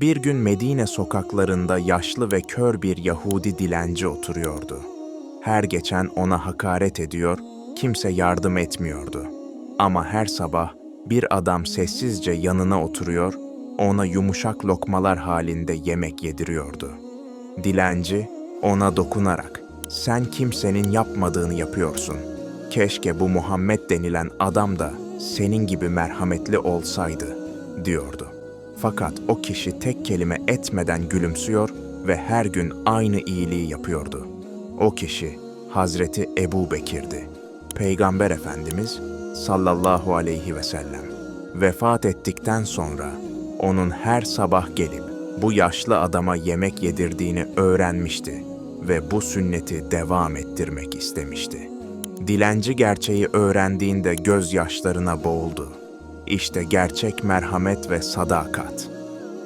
Bir gün Medine sokaklarında yaşlı ve kör bir Yahudi dilenci oturuyordu. Her geçen ona hakaret ediyor, kimse yardım etmiyordu. Ama her sabah bir adam sessizce yanına oturuyor, ona yumuşak lokmalar halinde yemek yediriyordu. Dilenci ona dokunarak, sen kimsenin yapmadığını yapıyorsun. Keşke bu Muhammed denilen adam da senin gibi merhametli olsaydı, diyordu. Fakat o kişi tek kelime etmeden gülümsüyor ve her gün aynı iyiliği yapıyordu. O kişi Hazreti Ebu Bekir'di. Peygamber Efendimiz sallallahu aleyhi ve sellem vefat ettikten sonra onun her sabah gelip bu yaşlı adama yemek yedirdiğini öğrenmişti ve bu sünneti devam ettirmek istemişti. Dilenci gerçeği öğrendiğinde gözyaşlarına boğuldu. İşte gerçek merhamet ve sadakat.